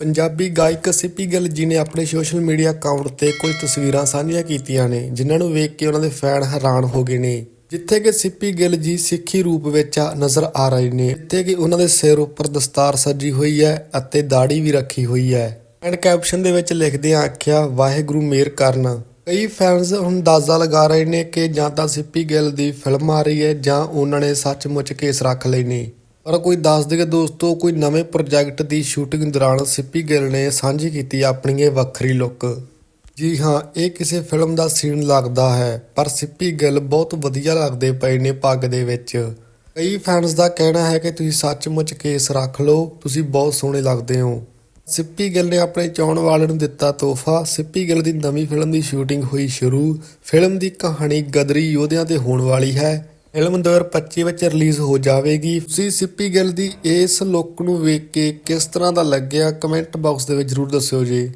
ਪੰਜਾਬੀ ਗਾਇਕ ਸਿੱਪੀ ਗਿੱਲ ਜੀ ਨੇ ਆਪਣੇ ਸੋਸ਼ਲ ਮੀਡੀਆ ਅਕਾਊਂਟ ਤੇ ਕੁਝ ਤਸਵੀਰਾਂ ਸਾਂਝੀਆਂ ਕੀਤੀਆਂ ਨੇ, ਜਿਨ੍ਹਾਂ ਨੂੰ ਵੇਖ ਕੇ ਉਹਨਾਂ ਦੇ ਫੈਨ ਹੈਰਾਨ ਹੋ ਗਏ ਨੇ। ਜਿੱਥੇ ਕਿ ਸਿੱਪੀ ਗਿੱਲ ਜੀ ਸਿੱਖੀ ਰੂਪ ਵਿੱਚ ਨਜ਼ਰ ਆ ਰਹੇ ਨੇ, ਜਿੱਥੇ ਕਿ ਉਹਨਾਂ ਦੇ ਸਿਰ ਉੱਪਰ ਦਸਤਾਰ ਸੱਜੀ ਹੋਈ ਹੈ ਅਤੇ ਦਾੜੀ ਵੀ ਰੱਖੀ ਹੋਈ ਹੈ। ਐਂਡ ਕੈਪਸ਼ਨ ਦੇ ਵਿੱਚ ਲਿਖਦੇ ਆ ਆਖਿਆ, ਵਾਹਿਗੁਰੂ ਮੇਰ ਕਰਨ। ਕਈ ਫੈਨਸ ਹੁਣ ਅੰਦਾਜ਼ਾ ਲਗਾ ਰਹੇ ਨੇ ਕਿ ਜਾਂ ਤਾਂ ਸਿੱਪੀ ਗਿੱਲ ਦੀ ਫਿਲਮ ਆ ਰਹੀ ਹੈ ਜਾਂ ਉਹਨਾਂ ਨੇ ਸੱਚਮੁੱਚ ਕੇਸ ਰੱਖ ਲਏ ਨੇ। ਪਰ ਕੋਈ ਦੱਸ ਦੇਗਾ ਦੋਸਤੋ, ਕੋਈ ਨਵੇਂ ਪ੍ਰੋਜੈਕਟ ਦੀ ਸ਼ੂਟਿੰਗ ਦੌਰਾਨ ਸਿੱਪੀ ਗਿੱਲ ਨੇ ਸਾਂਝੀ ਕੀਤੀ ਆਪਣੀ ਇਹ ਵੱਖਰੀ ਲੁੱਕ। ਜੀ ਹਾਂ, ਇਹ ਕਿਸੇ ਫਿਲਮ ਦਾ ਸੀਨ ਲੱਗਦਾ ਹੈ, ਪਰ ਸਿੱਪੀ ਗਿੱਲ ਬਹੁਤ ਵਧੀਆ ਲੱਗਦੇ ਪਏ ਨੇ ਪੱਗ ਦੇ ਵਿੱਚ। ਕਈ ਫੈਨਸ ਦਾ ਕਹਿਣਾ ਹੈ ਕਿ ਤੁਸੀਂ ਸੱਚਮੁੱਚ ਕੇਸ ਰੱਖ ਲਓ, ਤੁਸੀਂ ਬਹੁਤ ਸੋਹਣੇ ਲੱਗਦੇ ਹੋ। ਸਿੱਪੀ ਗਿੱਲ ਨੇ ਆਪਣੇ ਚਾਹਣ ਵਾਲਿਆਂ ਨੂੰ ਦਿੱਤਾ ਤੋਹਫਾ। ਸਿੱਪੀ ਗਿੱਲ ਦੀ ਨਵੀਂ ਫਿਲਮ ਦੀ ਸ਼ੂਟਿੰਗ ਹੋਈ ਸ਼ੁਰੂ। ਫਿਲਮ ਦੀ ਕਹਾਣੀ ਗਦਰੀ ਯੋਧਿਆਂ ਤੇ ਹੋਣ ਵਾਲੀ ਹੈ। ਫਿਲਮ 2025 ਵਿੱਚ ਰਿਲੀਜ਼ ਹੋ ਜਾਵੇਗੀ। ਤੁਸੀਂ ਸਿੱਪੀ ਗਿੱਲ ਦੀ ਇਸ ਲੁੱਕ ਨੂੰ ਵੇਖ ਕੇ ਕਿਸ ਤਰ੍ਹਾਂ ਦਾ ਲੱਗਿਆ? ਕਮੈਂਟ ਬਾਕਸ ਦੇ ਵਿੱਚ ਜ਼ਰੂਰ ਦੱਸਿਓ ਜੀ।